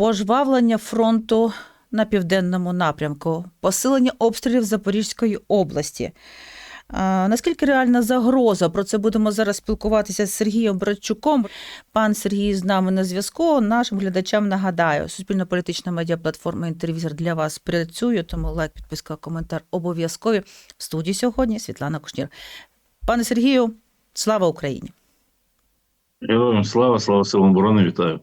пожвавлення фронту на південному напрямку, посилення обстрілів Запорізької області. Наскільки реальна загроза? Про це будемо зараз спілкуватися з Сергієм Братчуком. Пан Сергій з нами на зв'язку. Нашим глядачам нагадаю, суспільно-політична медіаплатформа інтервізор для вас працює, тому лайк, підписка, коментар обов'язкові. В студії сьогодні Світлана Кушнір. Пане Сергію, слава Україні! Героям слава, слава силам оборони, вітаю.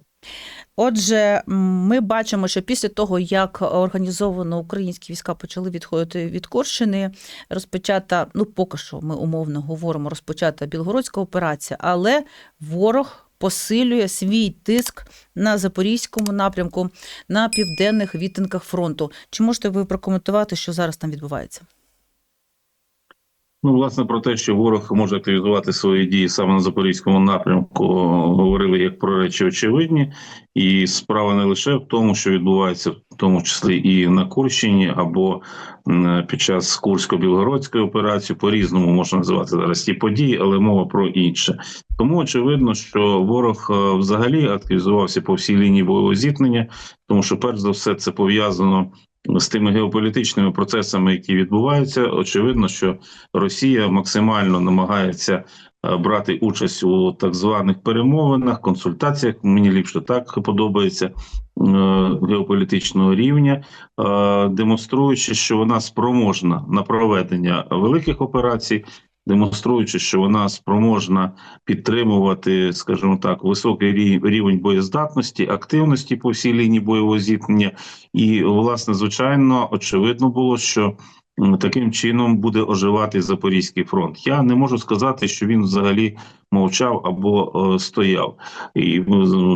Отже, ми бачимо, що після того, як організовано українські війська почали відходити від Корщини, розпочата, ну поки що ми умовно говоримо, розпочата білгородська операція, але ворог посилює свій тиск на запорізькому напрямку, на південних відтинках фронту. Чи можете ви прокоментувати, що зараз там відбувається? Ну, власне, про те, що ворог може активізувати свої дії саме на запорізькому напрямку, говорили як про речі очевидні, і справа не лише в тому, що відбувається, в тому числі і на Курщині, або під час Курсько-Білгородської операції, по різному можна називати зараз ті події, але мова про інше. Тому очевидно, що ворог е, взагалі активізувався по всій лінії бойового зіткнення, тому що перш за все це пов'язано з тими геополітичними процесами, які відбуваються, очевидно, що Росія максимально намагається е, брати участь у так званих перемовинах, консультаціях. Мені ліпше так подобається е, геополітичного рівня, е, демонструючи, що вона спроможна на проведення великих операцій. Демонструючи, що вона спроможна підтримувати, скажімо так, високий рівень боєздатності, активності по всій лінії бойового зіткнення, і власне, звичайно, очевидно було, що таким чином буде оживати Запорізький фронт. Я не можу сказати, що він взагалі мовчав або е, стояв. І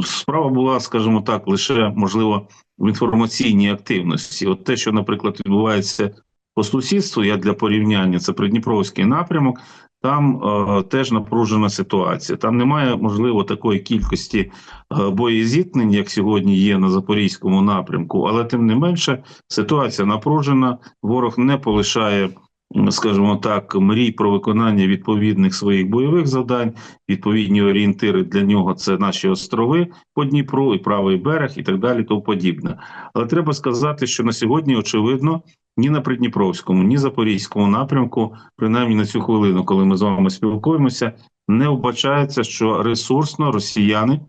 справа була, скажімо так, лише можливо в інформаційній активності. От те, що, наприклад, відбувається по сусідству, я для порівняння це Придніпровський напрямок. Там е, теж напружена ситуація. Там немає можливо такої кількості е, боєзіткнень, як сьогодні є на запорізькому напрямку, але тим не менше ситуація напружена. Ворог не полишає, скажімо так, мрій про виконання відповідних своїх бойових завдань. Відповідні орієнтири для нього це наші острови по Дніпру і правий берег, і так далі, тому подібне. Але треба сказати, що на сьогодні очевидно. Ні на Придніпровському, ні Запорізькому напрямку, принаймні на цю хвилину, коли ми з вами спілкуємося, не вбачається, що ресурсно росіяни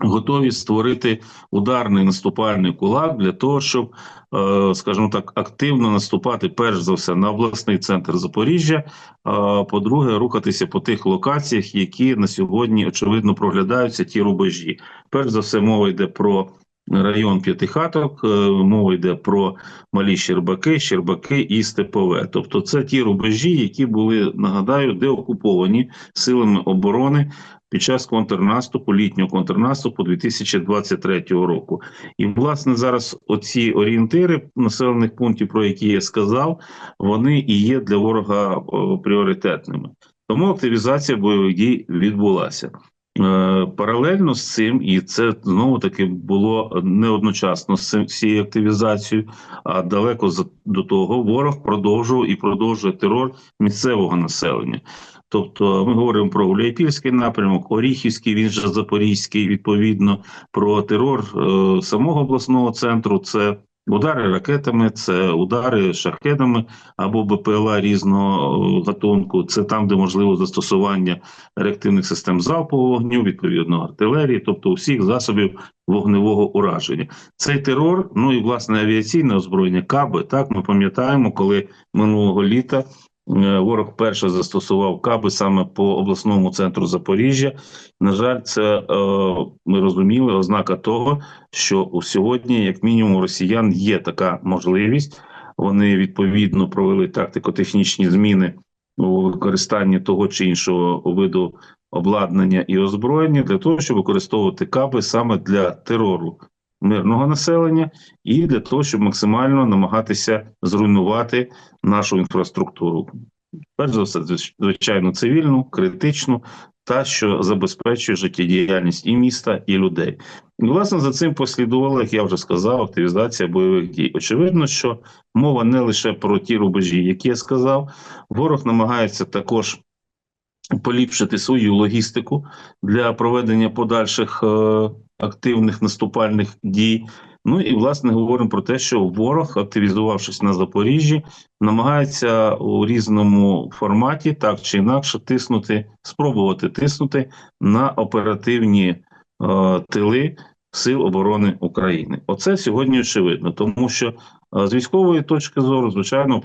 готові створити ударний наступальний кулак для того, щоб, е, скажімо так, активно наступати перш за все на обласний центр Запоріжжя. а По-друге, рухатися по тих локаціях, які на сьогодні очевидно проглядаються ті рубежі. Перш за все, мова йде про. Район П'ятихаток, е, мова йде про малі Щербаки, Щербаки і Степове. Тобто, це ті рубежі, які були, нагадаю, деокуповані силами оборони під час контрнаступу, літнього контрнаступу 2023 року. І власне зараз оці орієнтири населених пунктів, про які я сказав, вони і є для ворога пріоритетними. Тому активізація бойових дій відбулася. Е, Паралельно з цим, і це знову таки було не одночасно з цим цією активізацією, а далеко до того ворог продовжував і продовжує терор місцевого населення. Тобто ми говоримо про Гуляйпільський напрямок, Оріхівський, він же Запорізький, відповідно про терор е, самого обласного центру. Це удари ракетами, це удари шахедами або БПЛА різного е, гатунку. Це там, де можливо застосування реактивних систем залпового вогню, відповідно артилерії, тобто усіх засобів вогневого ураження. Цей терор, ну і власне авіаційне озброєння КАБи. Так ми пам'ятаємо, коли минулого літа. Е, Ворог перше застосував каби саме по обласному центру Запоріжжя. На жаль, це е, ми розуміли ознака того, що сьогодні, як мінімум, росіян є така можливість. Вони відповідно провели тактико-технічні зміни у використанні того чи іншого виду обладнання і озброєння для того, щоб використовувати каби саме для терору мирного населення і для того, щоб максимально намагатися зруйнувати нашу інфраструктуру. Перш за все, звичайно, цивільну, критичну, та що забезпечує життєдіяльність і міста, і людей. І, власне, за цим послідувала, як я вже сказав, активізація бойових дій. Очевидно, що мова не лише про ті рубежі, які я сказав. Ворог намагається також поліпшити свою логістику для проведення подальших е, активних наступальних дій. Ну і власне говоримо про те, що ворог, активізувавшись на Запоріжжі, намагається у різному форматі, так чи інакше, тиснути, спробувати тиснути на оперативні е, тили Сил оборони України. Оце сьогодні очевидно, тому що е, з військової точки зору, звичайно, в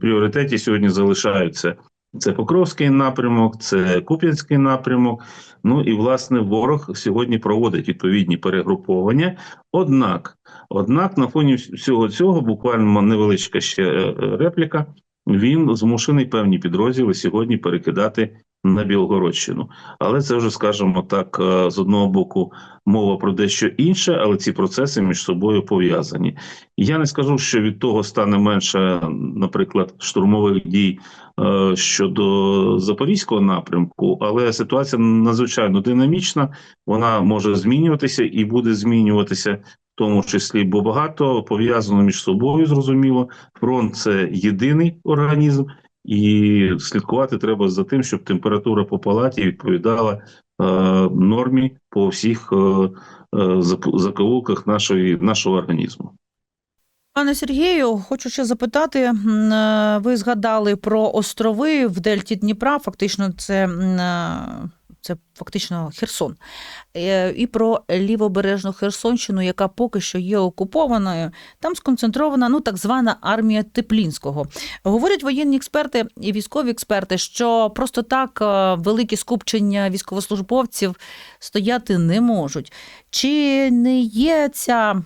пріоритеті, сьогодні залишаються це Покровський напрямок, це Куп'янський напрямок. Ну і власне ворог сьогодні проводить відповідні перегруповання. Однак, однак, на фоні всього цього, буквально невеличка ще е, е, репліка. Він змушений певні підрозділи сьогодні перекидати на Білгородщину. Але це вже скажімо так, е, з одного боку мова про дещо інше, але ці процеси між собою пов'язані. Я не скажу, що від того стане менше, наприклад, штурмових дій е, щодо запорізького напрямку, але ситуація надзвичайно динамічна. Вона може змінюватися і буде змінюватися. В тому числі, бо багато пов'язано між собою, зрозуміло. Фронт це єдиний організм, і слідкувати треба за тим, щоб температура по палаті відповідала е, нормі по всіх е, е, закоулках нашої, нашого організму. Пане Сергію, хочу ще запитати. е, Ви згадали про острови в Дельті Дніпра. Фактично, це, е, це фактично Херсон, Е, і про лівобережну Херсонщину, яка поки що є окупованою. Там сконцентрована ну так звана армія Теплінського. Говорять воєнні експерти і військові експерти, що просто так е, великі скупчення військовослужбовців стояти не можуть. Чи не є ця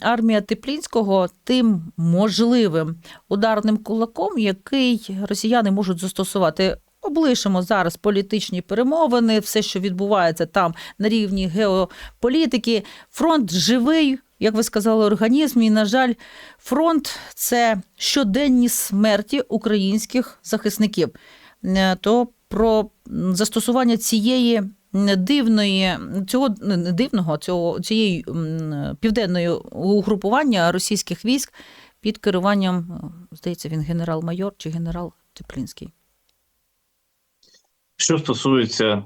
армія Теплінського тим можливим ударним кулаком, який росіяни можуть застосувати? Облишимо зараз політичні перемовини, все, що відбувається там на рівні геополітики. Фронт живий, як ви сказали, організм. І, на жаль, фронт це щоденні смерті українських захисників. Е, То про застосування цієї дивної, цього не дивного, цього цієї південної угрупування російських військ під керуванням, е, здається, він генерал-майор чи генерал Теплінський. Що стосується е,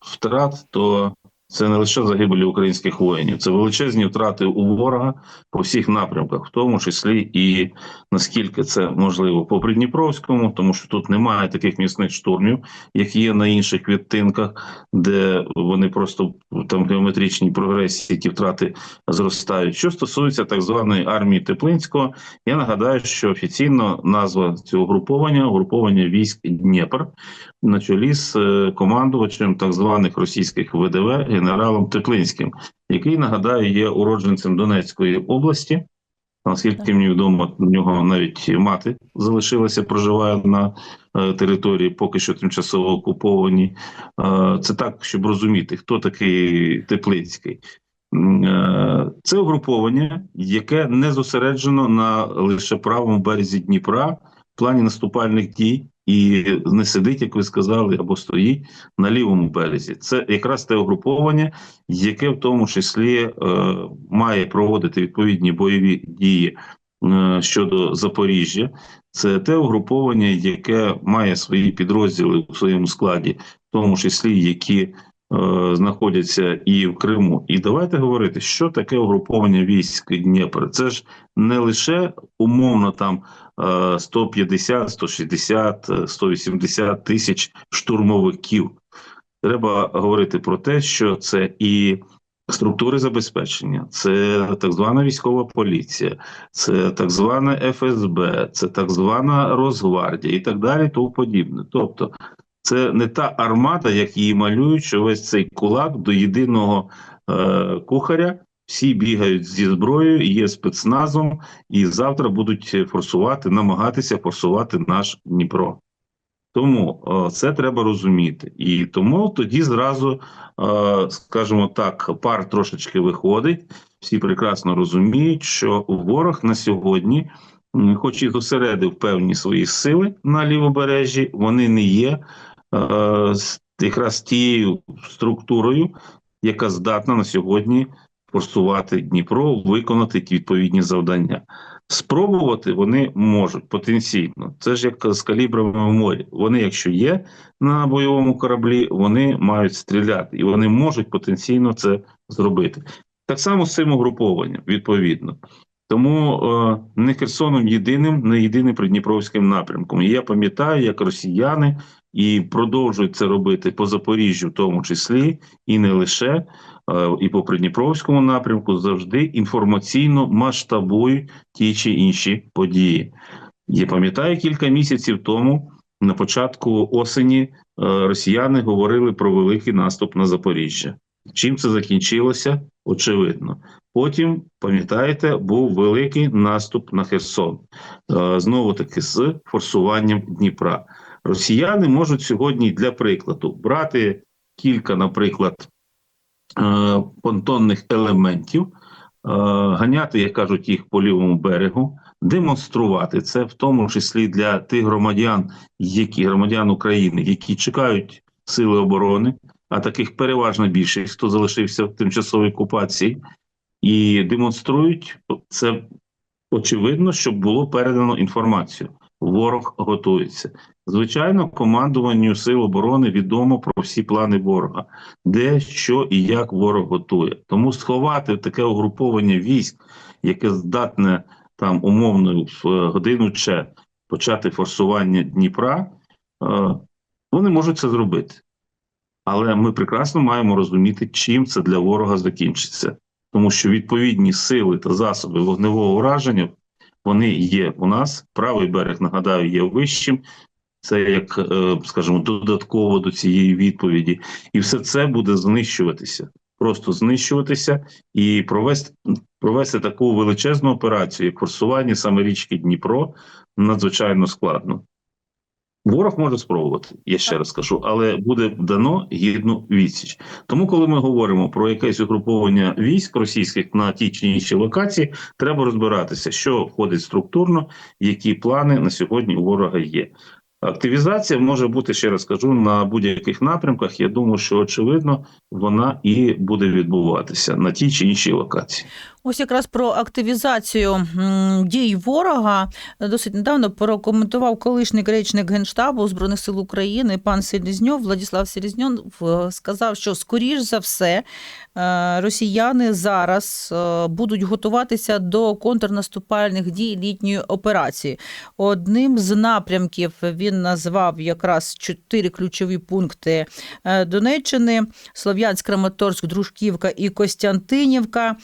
втрат, то це не лише загибелі українських воїнів, це величезні втрати у ворога по всіх напрямках, в тому числі і наскільки це можливо по Придніпровському, тому що тут немає таких міцних штурмів, як є на інших відтинках, де вони просто там в геометричній прогресії ті втрати зростають. Що стосується так званої армії Теплинського, я нагадаю, що офіційно назва цього груповання груповання військ Дніпр на чолі з е, командувачем так званих російських ВДВ генералом Теплинським, який нагадаю є уродженцем Донецької області. Наскільки мені відомо, в нього навіть мати залишилася, проживає на е, території, поки що тимчасово окуповані. Е, це так, щоб розуміти, хто такий Теплинський. Е, Це угруповання, яке не зосереджено на лише правому березі Дніпра в плані наступальних дій, і не сидить, як ви сказали, або стоїть на лівому березі. Це якраз те угруповання, яке в тому числі е, має проводити відповідні бойові дії е, щодо Запоріжжя. Це те угруповання, яке має свої підрозділи у своєму складі, в тому числі які е, знаходяться і в Криму. І давайте говорити, що таке угруповання військ Дніпр. Це ж не лише умовно там 150, 160, е, 180 тисяч штурмовиків. Треба говорити про те, що це і структури забезпечення, це так звана військова поліція, це так звана ФСБ, це так звана Росгвардія і так далі, тому подібне. Тобто, це не та армада, як її малюють, що весь цей кулак до єдиного е, кухаря. Всі бігають зі зброєю, є спецназом, і завтра будуть форсувати, намагатися форсувати наш Дніпро. Тому е, це треба розуміти. І тому тоді зразу, е, скажімо так, пар трошечки виходить. Всі прекрасно розуміють, що ворог на сьогодні, хоч і зосередив певні свої сили на лівобережжі, вони не є е, якраз тією структурою, яка здатна на сьогодні форсувати Дніпро, виконати відповідні завдання. Спробувати вони можуть потенційно. Це ж як з калібрами в морі. Вони, якщо є на бойовому кораблі, вони мають стріляти, і вони можуть потенційно це зробити. Так само з цим угрупованням, відповідно. Тому е, не Херсоном єдиним, не єдиним придніпровським напрямком. І я пам'ятаю, як росіяни і продовжують це робити по Запоріжжю, в тому числі, і не лише, і по Придніпровському напрямку завжди інформаційно масштабують ті чи інші події. Я пам'ятаю кілька місяців тому, на початку осені, е, росіяни говорили про великий наступ на Запоріжжя. Чим це закінчилося? Очевидно. Потім, пам'ятаєте, був великий наступ на Херсон, е, знову таки з форсуванням Дніпра. Росіяни можуть сьогодні для прикладу брати кілька, наприклад, е, понтонних елементів, е, ганяти, як кажуть, їх по лівому берегу, демонструвати це, в тому числі для тих громадян, які громадян України, які чекають сили оборони, а таких переважна більшість, хто залишився в тимчасовій окупації, і демонструють це очевидно, щоб було передано інформацію. Ворог готується. Звичайно, командуванню сил оборони відомо про всі плани ворога, де що і як ворог готує. Тому сховати таке угруповання військ, яке здатне там умовно в е, годину че почати форсування Дніпра, е, вони можуть це зробити. Але ми прекрасно маємо розуміти, чим це для ворога закінчиться, тому що відповідні сили та засоби вогневого ураження вони є у нас. Правий берег, нагадаю, є вищим. Це як, е, скажімо, додатково до цієї відповіді, і все це буде знищуватися, просто знищуватися і провести провести таку величезну операцію, як форсування саме річки Дніпро, надзвичайно складно. Ворог може спробувати, я ще раз кажу, але буде дано гідну відсіч. Тому, коли ми говоримо про якесь угруповання військ російських на тій чи іншій локації, треба розбиратися, що входить структурно, які плани на сьогодні у ворога є. Активізація може бути, ще раз кажу, на будь-яких напрямках. Я думаю, що очевидно вона і буде відбуватися на тій чи іншій локації. Ось якраз про активізацію дій ворога досить недавно прокоментував колишній речник Генштабу Збройних сил України пан Селізньов, Владислав Селізньов сказав, що скоріш за все е, росіяни зараз е, будуть готуватися до контрнаступальних дій літньої операції. Одним з напрямків він назвав якраз чотири ключові пункти е, Донеччини: Слов'янськ, Краматорськ, Дружківка і Костянтинівка.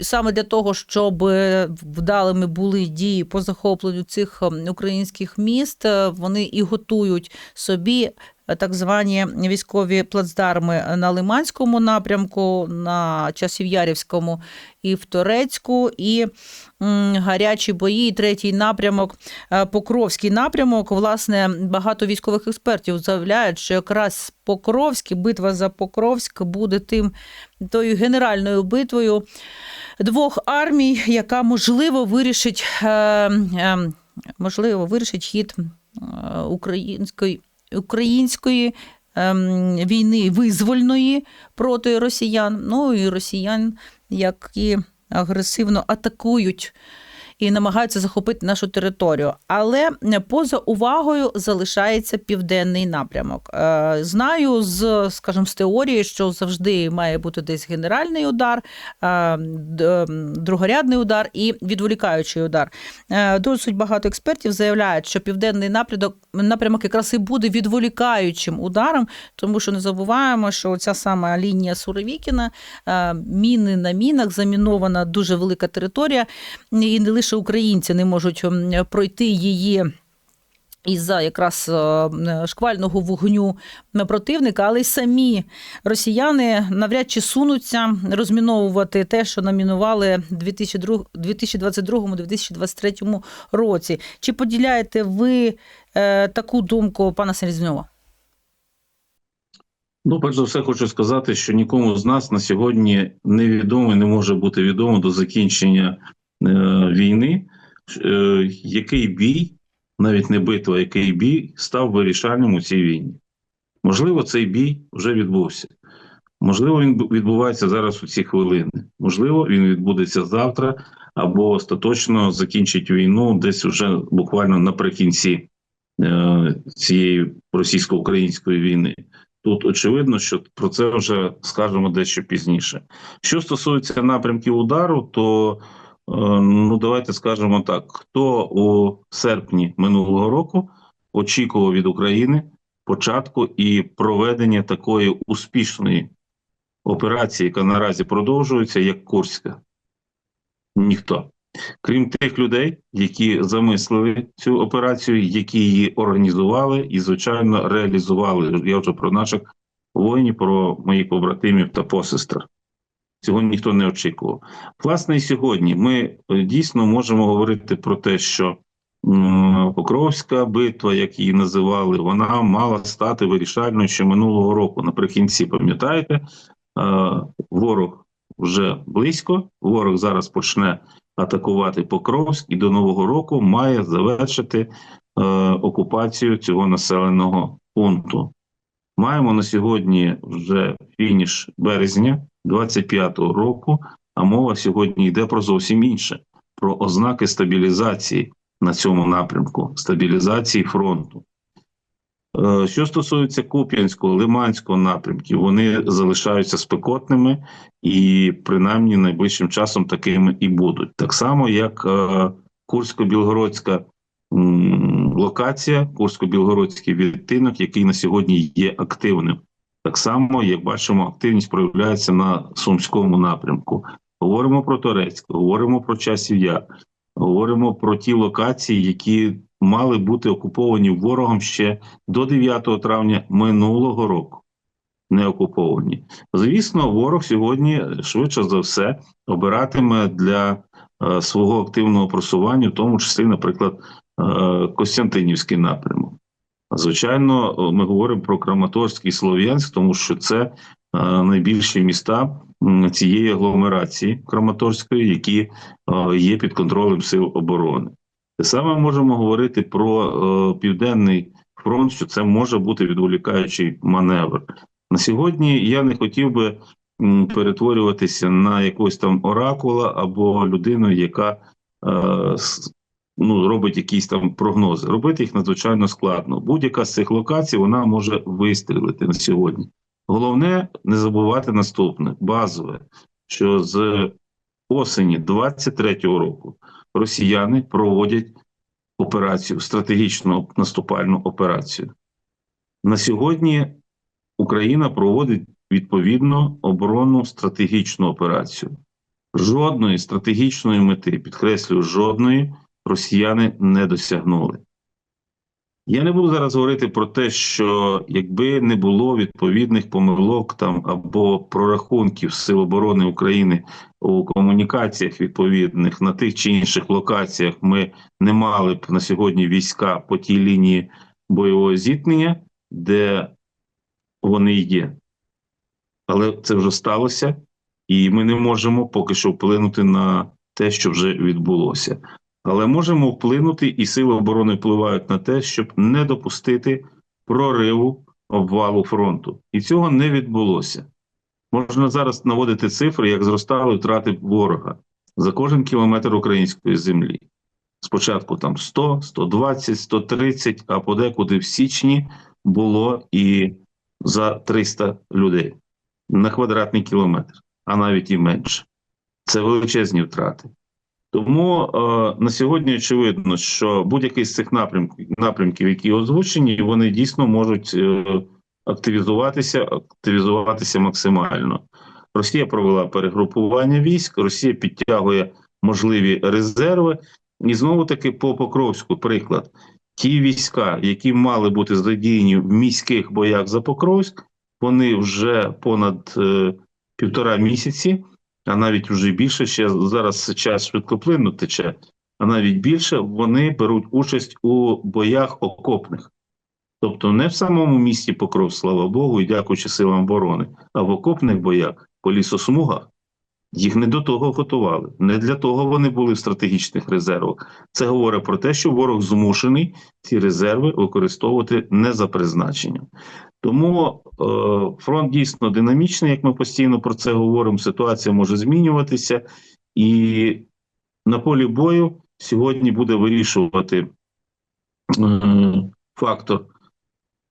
Саме для того, щоб вдалими були дії по захопленню цих ем, українських міст, е, вони і готують собі так звані військові плацдарми на Лиманському напрямку, на Часів'ярівському і в Торецьку, і гарячі бої, і третій напрямок, е, Покровський напрямок. Власне, багато військових експертів заявляють, що якраз Покровський, битва за Покровськ буде тим тою генеральною битвою двох армій, яка можливо вирішить, е, е, можливо, вирішить хід е, української, української ем, війни визвольної проти росіян. Ну і росіян, які агресивно атакують. І намагаються захопити нашу територію, але поза увагою залишається південний напрямок. Е, Знаю з, скажімо, з теорії, що завжди має бути десь генеральний удар, е, другорядний удар і відволікаючий удар. Е, Досить багато експертів заявляють, що південний напрямок, напрямок якраз і буде відволікаючим ударом, тому що не забуваємо, що ця сама лінія Суровікіна, е, міни на мінах, замінована дуже велика територія, і не лише українці не можуть пройти її. Із-за якраз е, шквального вогню противника, але й самі росіяни навряд чи сунуться розміновувати те, що намінували 2022-2023 році. Чи поділяєте ви е, таку думку пана Селізньова? Ну, перш за все, хочу сказати, що нікому з нас на сьогодні невідомо не може бути відомо до закінчення війни, е, який бій, навіть не битва, який бій став вирішальним у цій війні. Можливо, цей бій вже відбувся. Можливо, він відбувається зараз у ці хвилини. Можливо, він відбудеться завтра або остаточно закінчить війну десь уже буквально наприкінці е, цієї російсько-української війни. Тут очевидно, що про це вже скажемо дещо пізніше. Що стосується напрямків удару, то е, ну давайте скажемо так: хто у серпні минулого року очікував від України початку і проведення такої успішної операції, яка наразі продовжується, як Курська? Ніхто. Крім тих людей, які замислили цю операцію, які її організували і, звичайно, реалізували. Я вже про наших воїнів, про моїх побратимів та посестер. Цього ніхто не очікував. Власне, і сьогодні ми е, дійсно можемо говорити про те, що Покровська битва, як її називали, вона мала стати вирішальною ще минулого року. Наприкінці, пам'ятаєте, е, ворог вже близько, ворог зараз почне атакувати Покровськ і до Нового року має завершити е, окупацію цього населеного пункту. Маємо на сьогодні вже фініш березня 25-го року, а мова сьогодні йде про зовсім інше: про ознаки стабілізації на цьому напрямку, стабілізації фронту. Е, Що стосується Куп'янського, Лиманського напрямків, вони залишаються спекотними і принаймні найближчим часом такими і будуть. Так само, як е, Курсько-Білгородська локація, Курсько-Білгородський відтинок, який на сьогодні є активним. Так само, як бачимо, активність проявляється на Сумському напрямку. Говоримо про Торецьк, говоримо про часів Яр, говоримо про ті локації, які мали бути окуповані ворогом ще до 9 травня минулого року. Не окуповані. Звісно, ворог сьогодні швидше за все обиратиме для е, свого активного просування, в тому числі, наприклад, Костянтинівський напрямок. Звичайно, е, ми говоримо про Краматорськ і Слов'янськ, тому що це е, найбільші міста цієї агломерації Краматорської, які е, є під контролем сил оборони. Те саме можемо говорити про е, південний фронт, що це може бути відволікаючий маневр. На сьогодні я не хотів би перетворюватися на якогось там оракула або людину, яка е, ну, робить якісь там прогнози. Робити їх надзвичайно складно. Будь-яка з цих локацій вона може вистрілити на сьогодні. Головне не забувати наступне базове, що з осені 23-го року росіяни проводять операцію, стратегічну наступальну операцію. На сьогодні Україна проводить відповідно оборонну стратегічну операцію. Жодної стратегічної мети, підкреслюю, жодної росіяни не досягнули. Я не буду зараз говорити про те, що якби не було відповідних помилок там або прорахунків Сил оборони України у комунікаціях відповідних на тих чи інших локаціях, ми не мали б на сьогодні війська по тій лінії бойового зіткнення, де вони є. Але це вже сталося, і ми не можемо поки що вплинути на те, що вже відбулося. Але можемо вплинути, і сили оборони впливають на те, щоб не допустити прориву обвалу фронту. І цього не відбулося. Можна зараз наводити цифри, як зростали втрати ворога за кожен кілометр української землі. Спочатку там 100, 120, 130, а подекуди в січні було і за 300 людей на квадратний кілометр, а навіть і менше. Це величезні втрати. Тому е, на сьогодні очевидно, що будь-який з цих напрямків, напрямків, які озвучені, вони дійсно можуть е, активізуватися, активізуватися максимально. Росія провела перегрупування військ, Росія підтягує можливі резерви. І знову таки по Покровську приклад. Ті війська, які мали бути задіяні в міських боях за Покровськ, вони вже понад е, півтора місяці, а навіть вже більше, ще зараз час швидкоплинно тече, а навіть більше вони беруть участь у боях окопних. Тобто не в самому місті Покров, слава Богу, і дякуючи силам оборони, а в окопних боях по лісосмугах. Їх не до того готували. Не для того вони були в стратегічних резервах. Це говорить про те, що ворог змушений ці резерви використовувати не за призначенням. Тому е, фронт дійсно динамічний, як ми постійно про це говоримо. Ситуація може змінюватися, і на полі бою сьогодні буде вирішувати е, фактор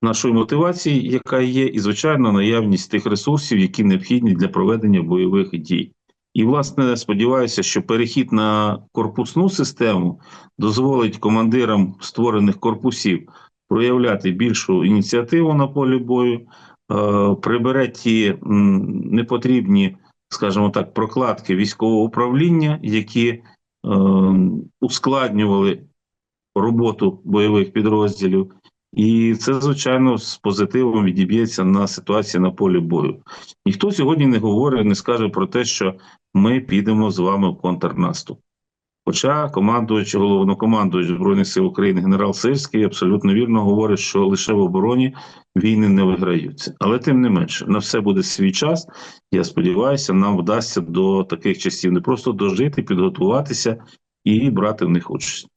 нашої мотивації, яка є, і звичайно, наявність тих ресурсів, які необхідні для проведення бойових дій. І, власне, сподіваюся, що перехід на корпусну систему дозволить командирам створених корпусів проявляти більшу ініціативу на полі бою, е, прибере ті непотрібні, скажімо так, прокладки військового управління, які е, ускладнювали роботу бойових підрозділів. І це, звичайно, з позитивом відіб'ється на ситуації на полі бою. Ніхто сьогодні не говорить, не скаже про те, що ми підемо з вами в контрнаступ. Хоча командуючий головнокомандуючий Збройних сил України генерал Сирський абсолютно вірно говорить, що лише в обороні війни не виграються. Але тим не менше, на все буде свій час. Я сподіваюся, нам вдасться до таких часів не просто дожити, підготуватися і брати в них участь.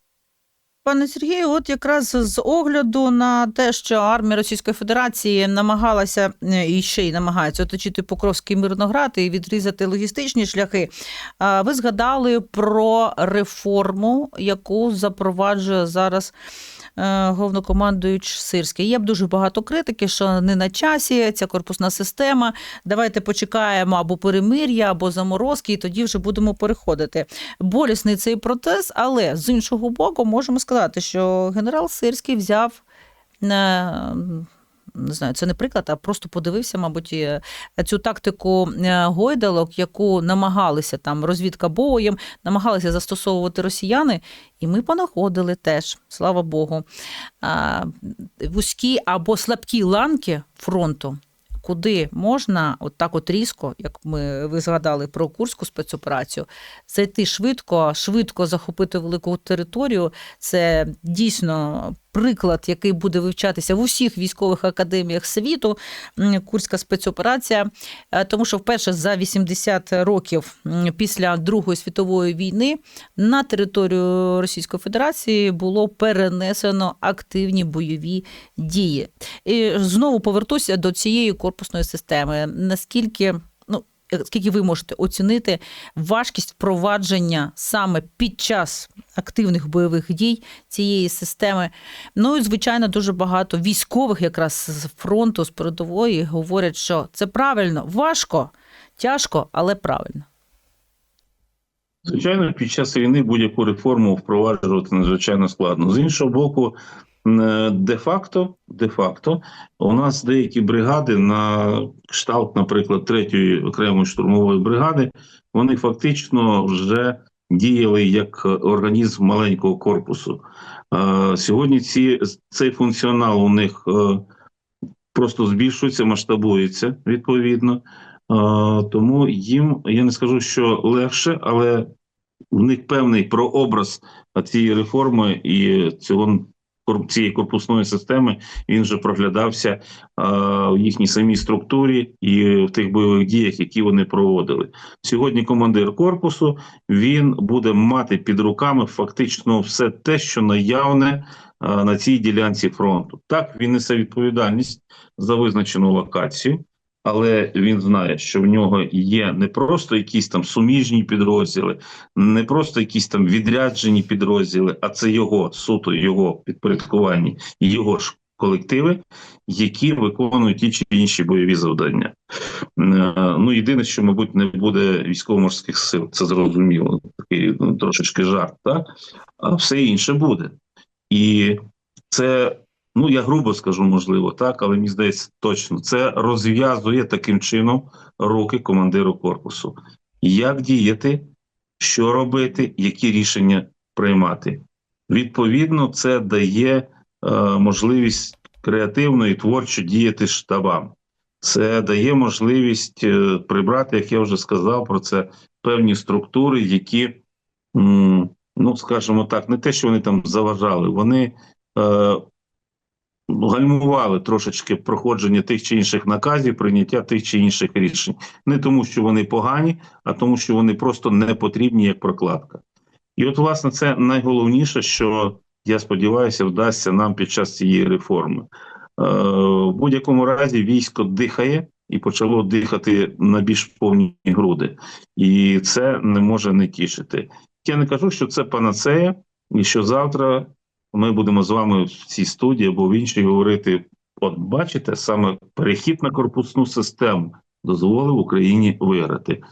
Пане Сергію, от якраз з огляду на те, що армія Російської Федерації намагалася е, і ще й намагається оточити Покровський Мирноград і відрізати логістичні шляхи. Ви згадали про реформу, яку запроваджує зараз головнокомандуюч Сирський. Є б дуже багато критики, що не на часі ця корпусна система. Давайте почекаємо або перемир'я, або заморозки, і тоді вже будемо переходити. Болісний цей процес, але з іншого боку, можемо сказати, що генерал Сирський взяв. Не знаю, це не приклад, а просто подивився, мабуть, е, цю тактику е, гойдалок, яку намагалися там розвідка боєм, намагалися застосовувати росіяни, і ми понаходили теж, слава Богу, вузькі або слабкі ланки фронту, куди можна от так от різко, як ми ви згадали про курську спецоперацію, зайти швидко, швидко захопити велику територію. Це дійсно приклад, який буде вивчатися в усіх військових академіях світу. Курська спецоперація, Е, тому що вперше за 80 років після Другої світової війни на територію Російської Федерації було перенесено активні бойові дії. І знову повертуся до цієї корпусної системи. Наскільки скільки ви можете оцінити важкість впровадження саме під час активних бойових дій цієї системи? Ну і звичайно, дуже багато військових, якраз з фронту, з передової, говорять, що це правильно, важко, тяжко, але правильно. Звичайно, під час війни будь-яку реформу впроваджувати надзвичайно складно. З іншого боку, де-факто, де-факто, у нас деякі бригади на кшталт, наприклад, третьої окремої штурмової бригади, вони фактично вже діяли як організм маленького корпусу. Е, Сьогодні ці, цей функціонал у них е, просто збільшується, масштабується відповідно. Е, Тому їм я не скажу, що легше, але в них певний прообраз цієї реформи і цього цієї корпусної системи він вже проглядався е, в їхній самій структурі і в тих бойових діях, які вони проводили. Сьогодні командир корпусу він буде мати під руками фактично все те, що наявне е, на цій ділянці фронту. Так він несе відповідальність за визначену локацію. Але він знає, що в нього є не просто якісь там суміжні підрозділи, не просто якісь там відряджені підрозділи, а це його суто його підпорядковані, його ж колективи, які виконують ті чи інші бойові завдання. Е, Ну єдине, що мабуть не буде військово-морських сил, це зрозуміло. Такий ну, трошечки жарт, так а все інше буде. І це ну я грубо скажу, можливо, так, але мені здається, точно це розв'язує таким чином руки командиру корпусу. Як діяти, що робити, які рішення приймати. Відповідно, це дає е, можливість креативно і творчо діяти штабам. Це дає можливість е, прибрати, як я вже сказав, про це певні структури, які, м, ну скажімо так, не те, що вони там заважали, вони е, гальмували трошечки проходження тих чи інших наказів, прийняття тих чи інших рішень. Не тому, що вони погані, а тому, що вони просто не потрібні як прокладка. І от, власне, це найголовніше, що я сподіваюся, вдасться нам під час цієї реформи. в будь-якому разі військо дихає і почало дихати на більш повні груди, і це не може не тішити. Я не кажу, що це панацея, і що завтра ми будемо з вами в цій студії або в іншій говорити: от бачите, саме перехід на корпусну систему дозволив Україні виграти.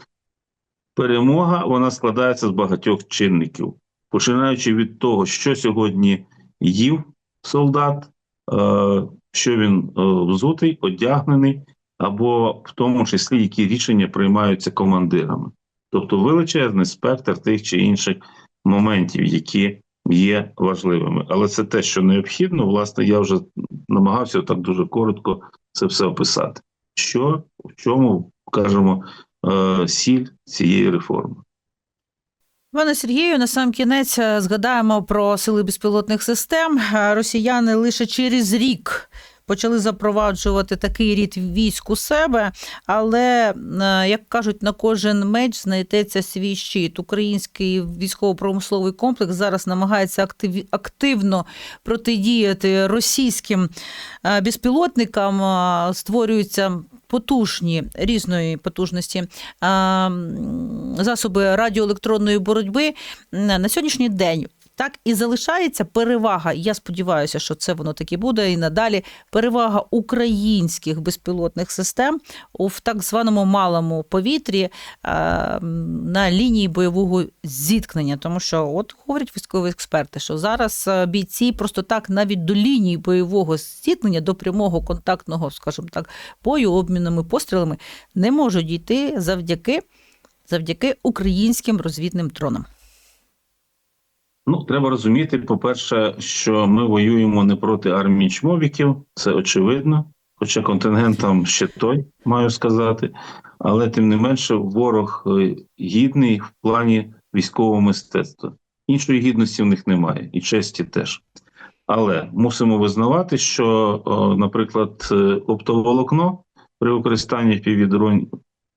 Перемога вона складається з багатьох чинників, починаючи від того, що сьогодні їв солдат, е, що він е, взутий, одягнений, або в тому числі які рішення приймаються командирами. Тобто величезний спектр тих чи інших моментів, які є важливими. Але це те, що необхідно, власне, я вже намагався так дуже коротко це все описати. Що в чому кажемо е, сіль цієї реформи? Пане Сергію, на сам кінець е, згадаємо про сили безпілотних систем. Е, Росіяни лише через рік почали запроваджувати такий рід військ у себе, але, е, як кажуть, на кожен меч знайдеться свій щит. Український військово-промисловий комплекс зараз намагається актив- активно протидіяти російським е, безпілотникам. Е, Створюються потужні різної потужності засоби радіоелектронної боротьби на сьогоднішній день. Так і залишається перевага. Я сподіваюся, що це воно таки буде і надалі. Перевага українських безпілотних систем в так званому малому повітрі е, на лінії бойового зіткнення. Тому що, от говорять військові експерти, що зараз е, бійці просто так навіть до лінії бойового зіткнення, до прямого контактного, скажімо так, бою, обмінами пострілами не можуть дійти завдяки, завдяки українським розвідним дронам. Ну, треба розуміти, по-перше, що ми воюємо не проти армії чмовіків, це очевидно. Хоча контингент ще той, маю сказати, але тим не менше, ворог е, гідний в плані військового мистецтва. Іншої гідності в них немає, і честі теж. Але мусимо визнавати, що, наприклад, е, оптоволокно при використанні півдронь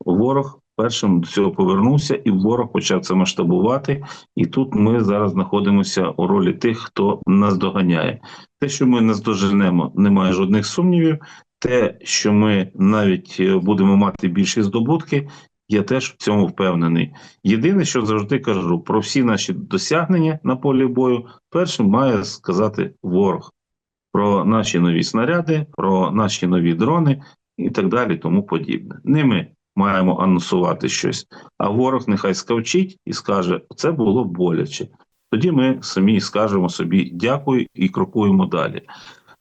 ворог першим до цього повернувся, і ворог почав це масштабувати. І тут ми зараз знаходимося у ролі тих, хто нас доганяє. Те, що ми наздоженемо, немає жодних сумнівів. Те, що ми навіть е, будемо мати більші здобутки, я теж в цьому впевнений. Єдине, що завжди кажу, про всі наші досягнення на полі бою, першим має сказати ворог про наші нові снаряди, про наші нові дрони і так далі, тому подібне. Не ми маємо анонсувати щось, а ворог нехай скавчить і скаже: це було боляче. Тоді ми самі скажемо собі дякую і крокуємо далі.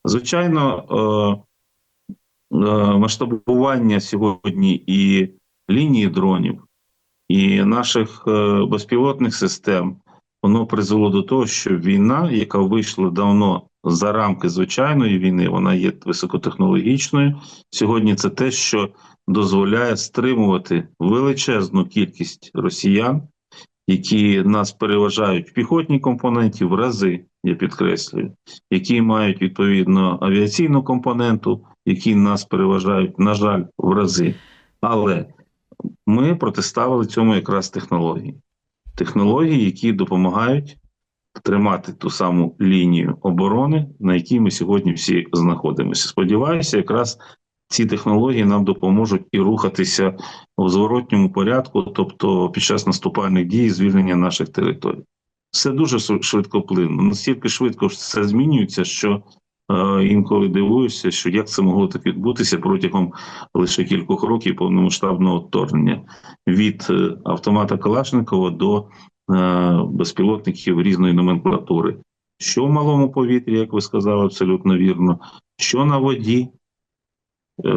Звичайно, е, е, масштабування сьогодні і лінії дронів, і наших е, безпілотних систем, воно призвело до того, що війна, яка вийшла давно за рамки звичайної війни, вона є високотехнологічною. Сьогодні це те, що дозволяє стримувати величезну кількість росіян, які нас переважають в піхотній компоненті в рази, я підкреслюю, які мають відповідно авіаційну компоненту, які нас переважають, на жаль, в рази. Але ми протиставили цьому якраз технології. Технології, які допомагають тримати ту саму лінію оборони, на якій ми сьогодні всі знаходимося. Сподіваюся, якраз ці технології нам допоможуть і рухатися в зворотньому порядку, тобто під час наступальних дій, звільнення наших територій. Все дуже шв- швидкоплинно. Настільки швидко все змінюється, що е, інколи дивуюся, що як це могло так відбутися протягом лише кількох років повномасштабного вторгнення від е, автомата Калашникова до безпілотників різної номенклатури. Що в малому повітрі, як ви сказали, абсолютно вірно, що на воді, е,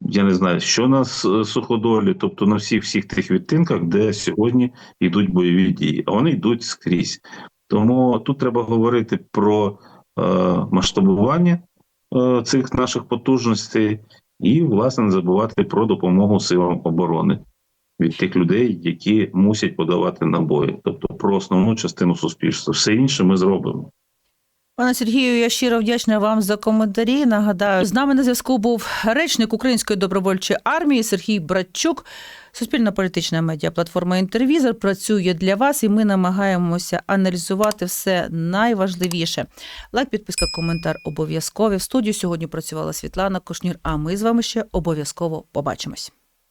я не знаю, що на суходолі, тобто на всіх всіх тих відтинках, де сьогодні йдуть бойові дії, а вони йдуть скрізь. Тому тут треба говорити про е, масштабування е, цих наших потужностей і, власне, не забувати про допомогу силам оборони від тих людей, які мусять подавати набої, тобто про основну частину суспільства. Все інше ми зробимо. Пане Сергію, я щиро вдячна вам за коментарі. Нагадаю, з нами на зв'язку був речник Української добровольчої армії Сергій Братчук. Суспільна політична медіаплатформа Інтервізор працює для вас, і ми намагаємося аналізувати все найважливіше. Лайк, підписка, коментар обов'язкові. В студію сьогодні працювала Світлана Кушнір. А ми з вами ще обов'язково побачимось.